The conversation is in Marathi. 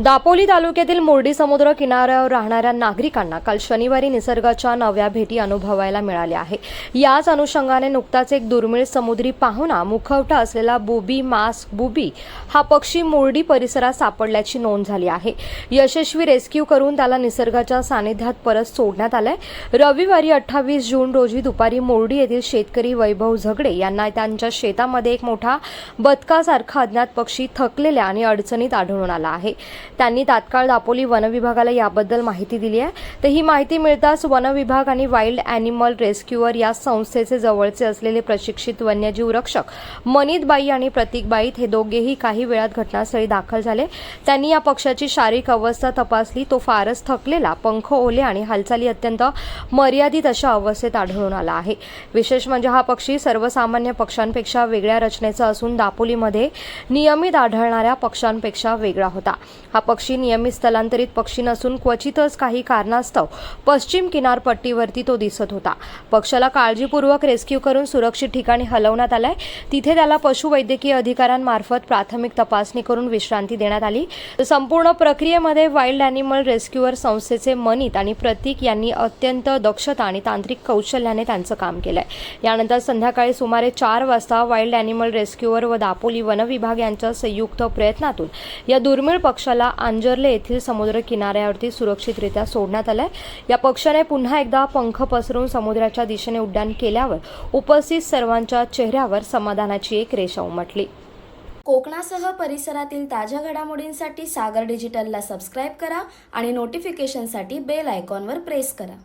दापोली तालुक्यातील मोर्डी समुद्र किनाऱ्यावर राहणाऱ्या नागरिकांना काल शनिवारी निसर्गाच्या नव्या भेटी अनुभवायला मिळाल्या आहे. याच अनुषंगाने नुकताच एक दुर्मिळ समुद्री पाहुणा मुखवटा असलेला बुबी मास्क बुबी हा पक्षी मोर्डी परिसरात सापडल्याची नोंद झाली आहे. यशस्वी रेस्क्यू करून त्याला निसर्गाच्या सानिध्यात परत सोडण्यात आलंय. रविवारी अठ्ठावीस जून रोजी दुपारी मोर्डी येथील शेतकरी वैभव झगडे यांना त्यांच्या शेतामध्ये एक मोठा बदकासारखा अज्ञात पक्षी थकलेल्या आणि अडचणीत आढळून आला आहे. त्यांनी तात्काळ दापोली वनविभागाला याबद्दल माहिती दिली आहे. तर ही माहिती मिळताच वनविभाग आणि वाईल्ड अॅनिमल रेस्क्युअर या संस्थेचे जवळचे असलेले प्रशिक्षित वन्यजीव रक्षक मनितबाई आणि प्रतीकबाईत हे दोघेही काही वेळात घटनास्थळी दाखल झाले. त्यांनी या पक्षाची शारीरिक अवस्था तपासली. तो फारच थकलेला पंख ओले आणि हालचाली अत्यंत मर्यादित अशा अवस्थेत आढळून आला आहे. विशेष म्हणजे हा पक्षी सर्वसामान्य पक्षांपेक्षा वेगळ्या रचनेचा असून दापोलीमध्ये नियमित आढळणाऱ्या पक्षांपेक्षा वेगळा होता. हा पक्षी नियमित स्थलांतरित पक्षी नसून क्वचितच काही कारणास्तव पश्चिम किनारपट्टीवरती तो दिसत होता. पक्षाला काळजीपूर्वक रेस्क्यू करून सुरक्षित ठिकाणी हलवण्यात आलाय. तिथे त्याला पशुवैद्यकीय अधिकाऱ्यांमार्फत प्राथमिक तपासणी करून विश्रांती देण्यात आली. संपूर्ण प्रक्रियेमध्ये वाईल्ड अॅनिमल रेस्क्युअर संस्थेचे मनित आणि प्रतीक यांनी अत्यंत दक्षता आणि तांत्रिक कौशल्याने त्यांचं काम केलंय. यानंतर संध्याकाळी सुमारे चार वाजता वाईल्ड अॅनिमल रेस्क्युअर व दापोली वनविभाग यांच्या संयुक्त प्रयत्नातून या दुर्मिळ पक्षाला आंजर्ले येथील समुद्र किनाऱ्यावरती सुरक्षितरित्या सोडण्यात आलंय. या पक्षाने पुन्हा एकदा पंख पसरून समुद्राच्या दिशेने उड्डाण केल्यावर उपस्थित सर्वांच्या चेहऱ्यावर समाधानाची एक रेषा उमटली. कोकणासह परिसरातील ताज्या घडामोडींसाठी सागर डिजिटलला सबस्क्राईब करा आणि नोटिफिकेशनसाठी बेल आयकॉनवर प्रेस करा.